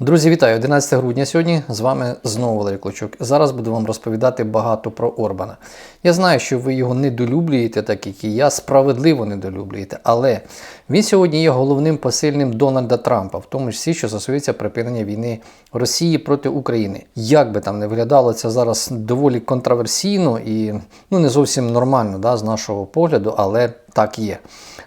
Друзі, вітаю! 11 грудня сьогодні з вами знову Валерій Клочук. Зараз буду вам розповідати багато про Орбана. Я знаю, що ви його недолюблюєте, так як і я, справедливо недолюблюєте, але він сьогодні є головним посильним Дональда Трампа, в тому числі, що стосується припинення війни Росії проти України. Як би там не виглядало це зараз доволі контроверсійно і ну, не зовсім нормально да, з нашого погляду, але так є.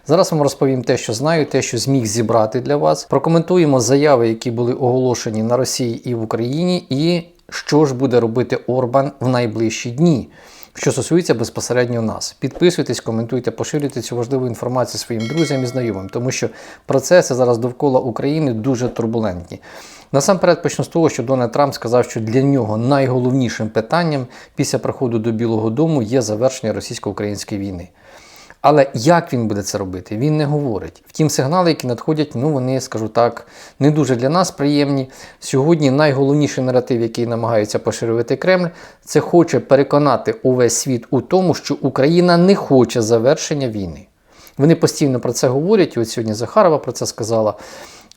Зараз вам розповім те, що знаю, те, що зміг зібрати для вас. Прокоментуємо заяви, які були оголошені на Росії і в Україні, і що ж буде робити Орбан в найближчі дні. Що стосується безпосередньо нас, підписуйтесь, коментуйте, поширюйте цю важливу інформацію своїм друзям і знайомим, тому що процеси зараз довкола України дуже турбулентні. Насамперед почну з того, що Дональд Трамп сказав, що для нього найголовнішим питанням після приходу до Білого Дому є завершення російсько-української війни. Але як він буде це робити, він не говорить. Втім, сигнали, які надходять, ну вони, скажу так, не дуже для нас приємні. Сьогодні найголовніший наратив, який намагається поширювати Кремль, це хоче переконати увесь світ у тому, що Україна не хоче завершення війни. Вони постійно про це говорять. І от сьогодні Захарова про це сказала.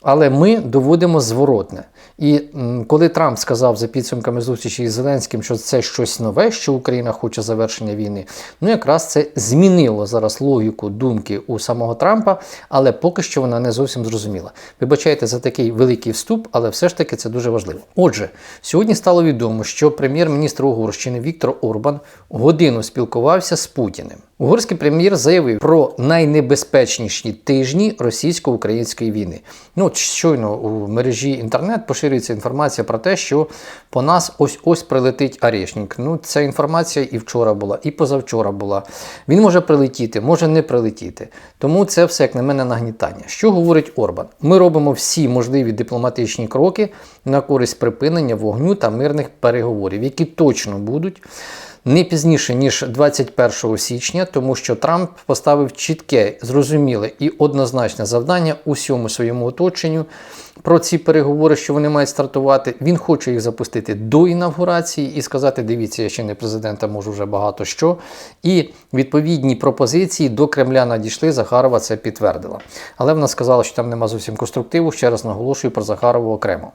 Але ми доводимо зворотне. І коли Трамп сказав за підсумками зустрічі із Зеленським, що це щось нове, що Україна хоче завершення війни, ну якраз це змінило зараз логіку думки у самого Трампа, але поки що вона не зовсім зрозуміла. Вибачайте за такий великий вступ, але все ж таки це дуже важливо. Отже, сьогодні стало відомо, що прем'єр-міністр Угорщини Віктор Орбан годину спілкувався з Путіним. Угорський прем'єр заявив про найнебезпечніші тижні російсько-української війни. Ну, от щойно у мережі інтернет поширюється інформація про те, що по нас ось ось прилетить Арешнік. Ну, ця інформація і вчора була, і позавчора була. Він може прилетіти, може не прилетіти. Тому це все, як на мене, нагнітання. Що говорить Орбан? Ми робимо всі можливі дипломатичні кроки на користь припинення вогню та мирних переговорів, які точно будуть не пізніше ніж 21 січня, тому що Трамп поставив чітке, зрозуміле і однозначне завдання усьому своєму оточенню про ці переговори, що вони мають стартувати. Він хоче їх запустити до інавгурації і сказати: дивіться, я ще не президента, можу вже багато що. І відповідні пропозиції до Кремля надійшли. Захарова це підтвердила. Але вона сказала, що там нема зовсім конструктиву. Ще раз наголошую про Захарову окремо.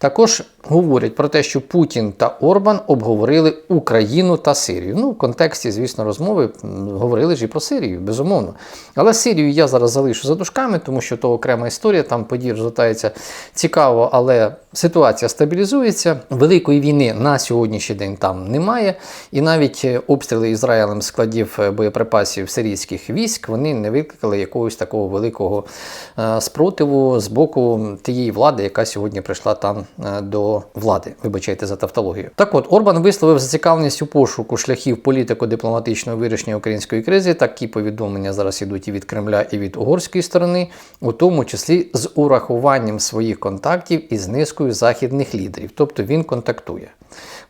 Також говорять про те, що Путін та Орбан обговорили Україну та Сирію. Ну, в контексті, звісно, розмови говорили ж і про Сирію, безумовно. Але Сирію я зараз залишу за дужками, тому що то окрема історія, там події розгортаються цікаво, але ситуація стабілізується. Великої війни на сьогоднішній день там немає. І навіть обстріли Ізраїлем складів боєприпасів сирійських військ вони не викликали якогось такого великого спротиву з боку тієї влади, яка сьогодні прийшла там до влади. Вибачайте за тавтологію. Так от Орбан висловив зацікавленість у пошуку шляхів політико-дипломатичного вирішення української кризи. Такі повідомлення зараз ідуть і від Кремля, і від угорської сторони, у тому числі з урахуванням своїх контактів із низкою західних лідерів. Тобто він контактує.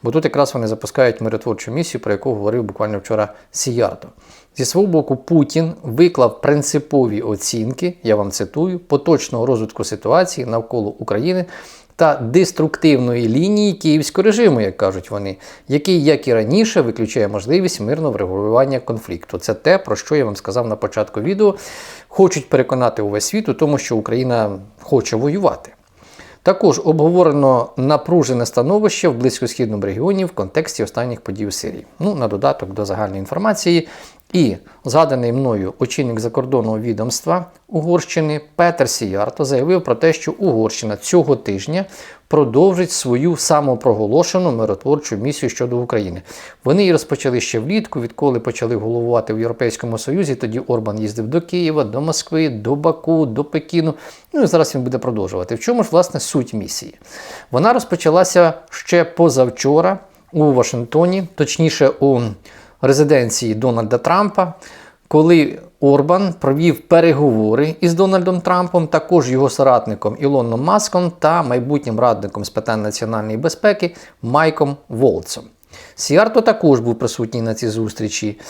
Бо тут якраз вони запускають миротворчу місію, про яку говорив буквально вчора Сіярто. Зі свого боку, Путін виклав принципові оцінки, я вам цитую, поточного розвитку ситуації навколо України та деструктивної лінії київського режиму, як кажуть вони, який, як і раніше, виключає можливість мирного врегулювання конфлікту. Це те, про що я вам сказав на початку відео. Хочуть переконати увесь світ у тому, що Україна хоче воювати. Також обговорено напружене становище в близькосхідному регіоні в контексті останніх подій у Сирії. Ну, на додаток до загальної інформації. І згаданий мною очільник закордонного відомства Угорщини Петер Сіярто заявив про те, що Угорщина цього тижня продовжить свою самопроголошену миротворчу місію щодо України. Вони її розпочали ще влітку, відколи почали головувати в Європейському Союзі. Тоді Орбан їздив до Києва, до Москви, до Баку, до Пекіну. Ну і зараз він буде продовжувати. В чому ж власне суть місії? Вона розпочалася ще позавчора у Вашингтоні, точніше у резиденції Дональда Трампа, коли Орбан провів переговори із Дональдом Трампом, також його соратником Ілоном Маском та майбутнім радником з питань національної безпеки Майком Волцом. Сіарто також був присутній на цій зустрічі,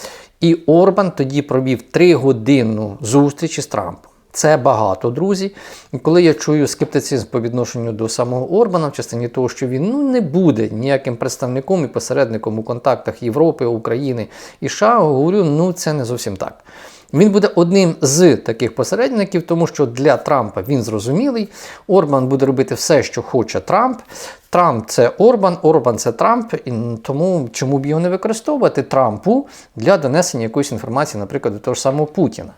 і Орбан тоді провів тригодинну зустріч із Трампом. Це багато, друзі. І коли я чую скептицизм по відношенню до самого Орбана, в частині того, що він ну, не буде ніяким представником і посередником у контактах Європи, України і США, говорю, ну це не зовсім так. Він буде одним з таких посередників, тому що для Трампа він зрозумілий. Орбан буде робити все, що хоче Трамп. Трамп це Орбан, Орбан це Трамп, і тому чому б його не використовувати Трампу для донесення якоїсь інформації, наприклад, до того ж самого Путіна.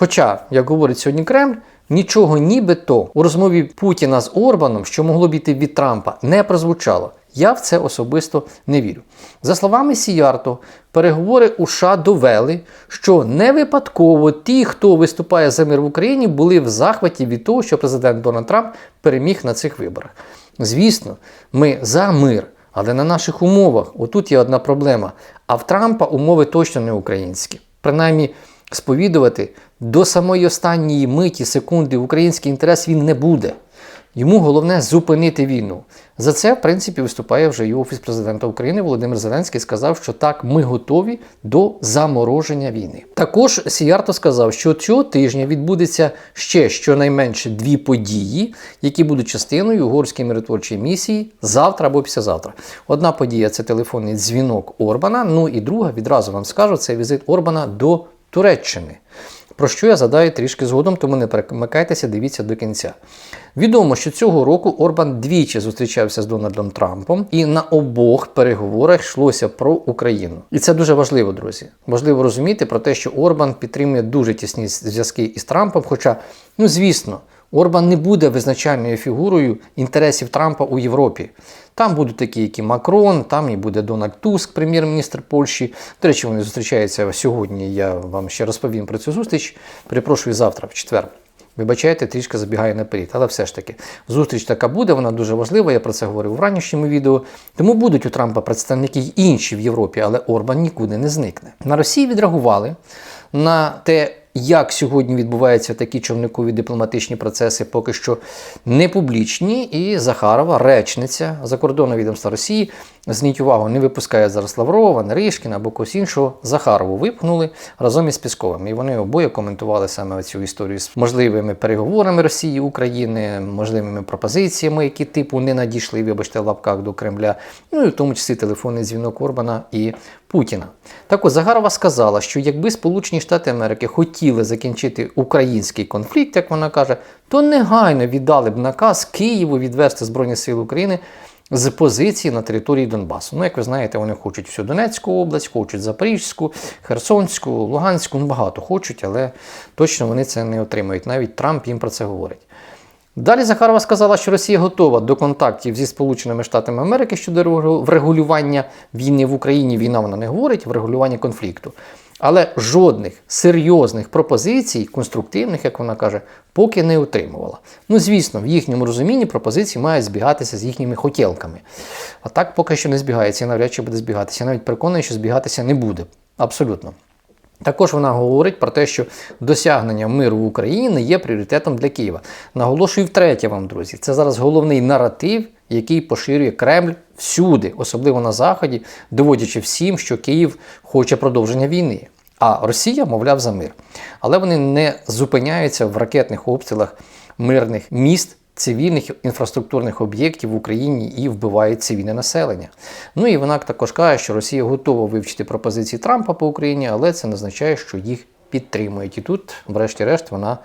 Хоча, як говорить сьогодні Кремль, нічого нібито у розмові Путіна з Орбаном, що могло б від Трампа, не прозвучало. Я в це особисто не вірю. За словами Сіярто, переговори у США довели, що не випадково ті, хто виступає за мир в Україні, були в захваті від того, що президент Дональд Трамп переміг на цих виборах. Звісно, ми за мир, але на наших умовах. Отут є одна проблема. А в Трампа умови точно не українські. Принаймні, сповідувати до самої останньої миті, секунди український інтерес він не буде. Йому головне зупинити війну. За це, в принципі, виступає вже і Офіс президента України Володимир Зеленський сказав, що так, ми готові до замороження війни. Також Сіярто сказав, що цього тижня відбудеться ще щонайменше дві події, які будуть частиною угорської миротворчої місії завтра або післязавтра. Одна подія це телефонний дзвінок Орбана. Ну і друга, відразу вам скажу, це візит Орбана до Туреччини. Про що я задаю трішки згодом, тому не перемикайтеся, дивіться до кінця. Відомо, що цього року Орбан двічі зустрічався з Дональдом Трампом, і на обох переговорах йшлося про Україну. І це дуже важливо, друзі. Важливо розуміти про те, що Орбан підтримує дуже тісні зв'язки із Трампом. Хоча, ну звісно, Орбан не буде визначальною фігурою інтересів Трампа у Європі. Там будуть такі, як і Макрон, там і буде Дональд Туск, прем'єр-міністр Польщі. До речі, вони зустрічаються сьогодні. Я вам ще розповім про цю зустріч. Перепрошую завтра, в четвер. Вибачайте, трішки забігає наперед, але все ж таки зустріч така буде, вона дуже важлива. Я про це говорив в ранішньому відео. Тому будуть у Трампа представники інші в Європі, але Орбан нікуди не зникне. На Росії відреагували на те, як сьогодні відбуваються такі човникові дипломатичні процеси, поки що не публічні. І Захарова, речниця закордонного відомства Росії, зверніть увагу, не випускає зараз Лаврова, Наришкіна або когось іншого. Захарову випхнули разом із Пісковим. І вони обоє коментували саме цю історію з можливими переговорами Росії України, можливими пропозиціями, які типу не надійшли, вибачте, в лапках до Кремля. Ну і в тому числі телефонний дзвінок Орбана і Путіна. Так от Загарова сказала, що якби Сполучені Штати Америки хотіли закінчити український конфлікт, як вона каже, то негайно віддали б наказ Києву відвести Збройні Сили України з позиції на території Донбасу. Ну, як ви знаєте, вони хочуть всю Донецьку область, хочуть Запорізьку, Херсонську, Луганську, ну багато хочуть, але точно вони це не отримають. Навіть Трамп їм про це говорить. Далі Захарова сказала, що Росія готова до контактів зі Сполученими Штатами Америки щодо врегулювання війни в Україні. Війна вона не говорить, врегулювання конфлікту. Але жодних серйозних пропозицій, конструктивних, як вона каже, поки не отримувала. Ну, звісно, в їхньому розумінні пропозиції мають збігатися з їхніми хотілками. А так поки що не збігається і навряд чи буде збігатися. Я навіть переконаний, що збігатися не буде. Абсолютно. Також вона говорить про те, що досягнення миру в Україні є пріоритетом для Києва. Наголошую втретє вам, друзі, це зараз головний наратив, який поширює Кремль всюди, особливо на Заході, доводячи всім, що Київ хоче продовження війни. А Росія, мовляв, за мир. Але вони не зупиняються в ракетних обстрілах мирних міст цивільних інфраструктурних об'єктів в Україні і вбивають цивільне населення. Ну і вона також каже, що Росія готова вивчити пропозиції Трампа по Україні, але це не означає, що їх підтримують. І тут, врешті-решт, вона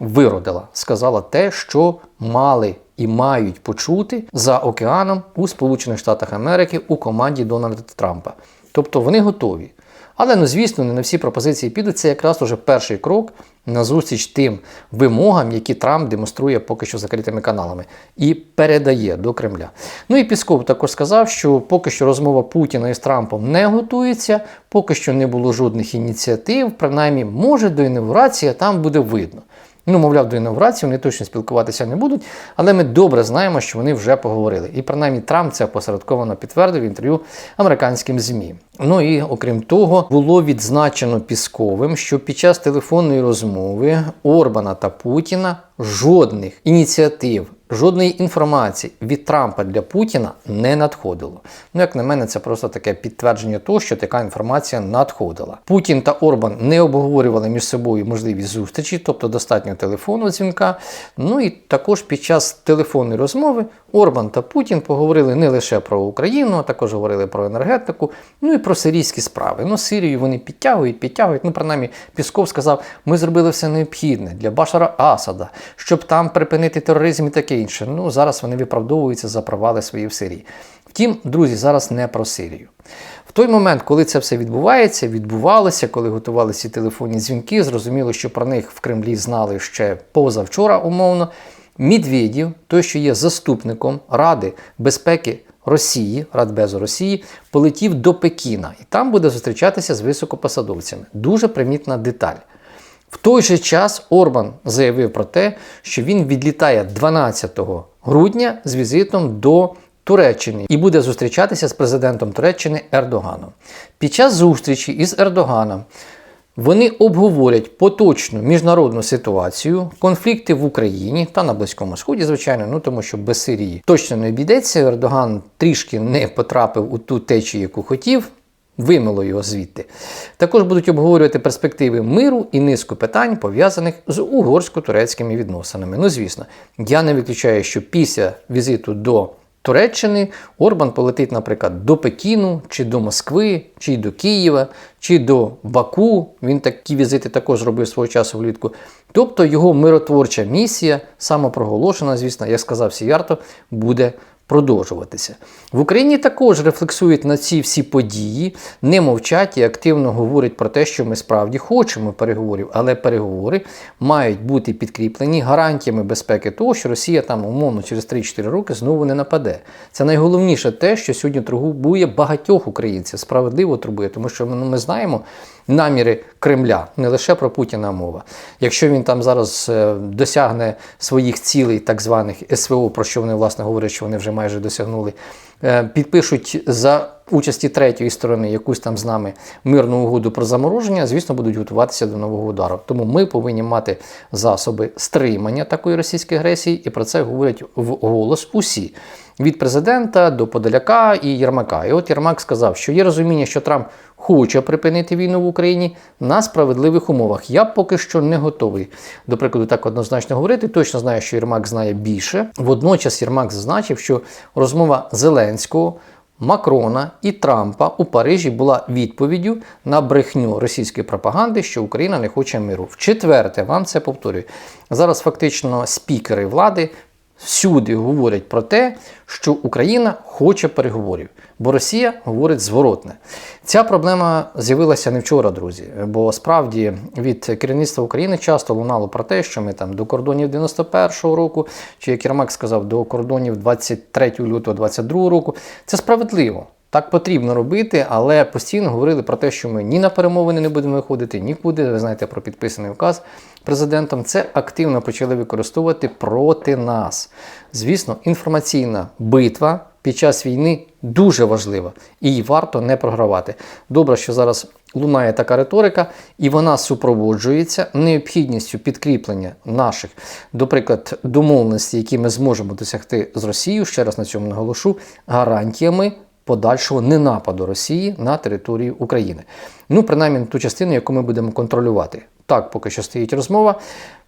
виродила, сказала те, що мали і мають почути за океаном у Сполучених Штатах Америки у команді Дональда Трампа. Тобто вони готові. Але, ну, звісно, не на всі пропозиції підуть. Це якраз уже перший крок на зустріч тим вимогам, які Трамп демонструє поки що закритими каналами, і передає до Кремля. Ну і Пісков також сказав, що поки що розмова Путіна із Трампом не готується, поки що не було жодних ініціатив. Принаймні, може до інаугурації, а там буде видно. Ну, мовляв, до інаугурації вони точно спілкуватися не будуть, але ми добре знаємо, що вони вже поговорили. І принаймні Трамп це посередковано підтвердив в інтерв'ю американським ЗМІ. Ну і окрім того, було відзначено Пісковим, що під час телефонної розмови Орбана та Путіна жодних ініціатив. Жодної інформації від Трампа для Путіна не надходило. Ну, як на мене, це просто таке підтвердження того, що така інформація надходила. Путін та Орбан не обговорювали між собою можливі зустрічі, тобто достатньо телефонного дзвінка. Ну і також під час телефонної розмови Орбан та Путін поговорили не лише про Україну, а також говорили про енергетику, ну і про сирійські справи. Ну, Сирію вони підтягують, підтягують. Ну, принаймні, Пісков сказав, ми зробили все необхідне для Башара Асада, щоб там припинити тероризм і таке інше. Ну, зараз вони виправдовуються за провали свої в Сирії. Втім, друзі, зараз не про Сирію. В той момент, коли це все відбувається, відбувалося, коли готувалися телефонні дзвінки, зрозуміло, що про них в Кремлі знали ще позавчора, умовно. Медведєв, той, що є заступником Ради безпеки Росії, Радбезу Росії, полетів до Пекіна і там буде зустрічатися з високопосадовцями. Дуже примітна деталь. В той же час Орбан заявив про те, що він відлітає 12 грудня з візитом до Туреччини і буде зустрічатися з президентом Туреччини Ердоганом. Під час зустрічі із Ердоганом вони обговорять поточну міжнародну ситуацію, конфлікти в Україні та на Близькому Сході, звичайно, ну тому що без Сирії точно не обійдеться. Ердоган трішки не потрапив у ту течію, яку хотів. Вимило його звідти. Також будуть обговорювати перспективи миру і низку питань, пов'язаних з угорсько-турецькими відносинами. Ну, звісно, я не виключаю, що після візиту до Туреччини Орбан полетить, наприклад, до Пекіну, чи до Москви, чи до Києва, чи до Баку. Він такі візити також робив свого часу влітку. Тобто його миротворча місія, самопроголошена, звісно, як сказав Сіярто, буде продовжуватися. В Україні також рефлексують на ці всі події, не мовчать і активно говорять про те, що ми справді хочемо переговорів, але переговори мають бути підкріплені гарантіями безпеки того, що Росія там умовно через 3-4 роки знову не нападе. Це найголовніше те, що сьогодні турбує багатьох українців, справедливо турбує, тому що ну, ми знаємо наміри Кремля, не лише про Путіна мова. Якщо він там зараз е, досягне своїх цілей, так званих СВО, про що вони власне говорять, що вони вже майже досягнули, е, підпишуть за участі третьої сторони якусь там з нами мирну угоду про замороження, звісно, будуть готуватися до нового удару. Тому ми повинні мати засоби стримання такої російської агресії, і про це говорять в голос усі. Від президента до Подоляка і Єрмака. І от Єрмак сказав, що є розуміння, що Трамп хоче припинити війну в Україні на справедливих умовах. Я поки що не готовий, до прикладу, так однозначно говорити. Точно знаю, що Єрмак знає більше. Водночас Єрмак зазначив, що розмова Зеленського. Макрона і Трампа у Парижі була відповіддю на брехню російської пропаганди, що Україна не хоче миру. В четверте, вам це повторюю. Зараз фактично спікери влади всюди говорять про те, що Україна хоче переговорів, бо Росія говорить зворотне. Ця проблема з'явилася не вчора, друзі. Бо справді від керівництва України часто лунало про те, що ми там до кордонів 91-го року, чи як Єрмак сказав, до кордонів 23 лютого 22 року. Це справедливо. Так потрібно робити, але постійно говорили про те, що ми ні на перемовини не будемо виходити, нікуди. Ви знаєте про підписаний указ президентом. Це активно почали використовувати проти нас. Звісно, інформаційна битва під час війни дуже важлива і її варто не програвати. Добре, що зараз лунає така риторика, і вона супроводжується необхідністю підкріплення наших, до приклад, домовленостей, які ми зможемо досягти з Росією. Ще раз на цьому наголошу, гарантіями подальшого ненападу Росії на територію України. Ну, принаймні ту частину, яку ми будемо контролювати. Так, поки що стоїть розмова.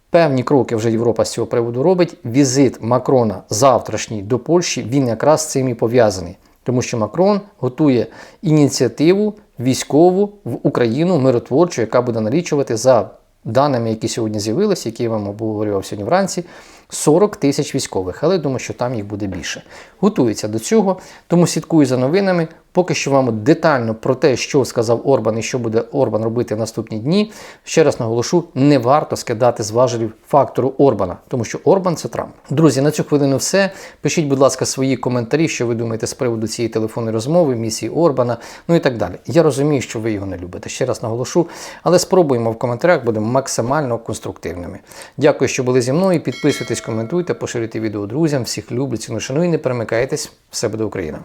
Певні кроки вже Європа з цього приводу робить. Візит Макрона завтрашній до Польщі він якраз з цим і пов'язаний, тому що Макрон готує ініціативу військову в Україну миротворчу, яка буде налічувати за даними, які сьогодні з'явилися, які я вам обговорював сьогодні вранці. 40 тисяч військових, але думаю, що там їх буде більше. Готується до цього, тому слідкую за новинами. Поки що вам детально про те, що сказав Орбан і що буде Орбан робити в наступні дні. Ще раз наголошу, не варто скидати з важелів фактору Орбана, тому що Орбан це Трамп. Друзі, на цю хвилину все. Пишіть, будь ласка, свої коментарі, що ви думаєте з приводу цієї телефонної розмови, місії Орбана, ну і так далі. Я розумію, що ви його не любите. Ще раз наголошу, але спробуємо в коментарях, будемо максимально конструктивними. Дякую, що були зі мною. Підписуйтесь, коментуйте, поширюйте відео друзям. Всіх люблю, ціну шану і не перемикайтесь. Все буде Україна!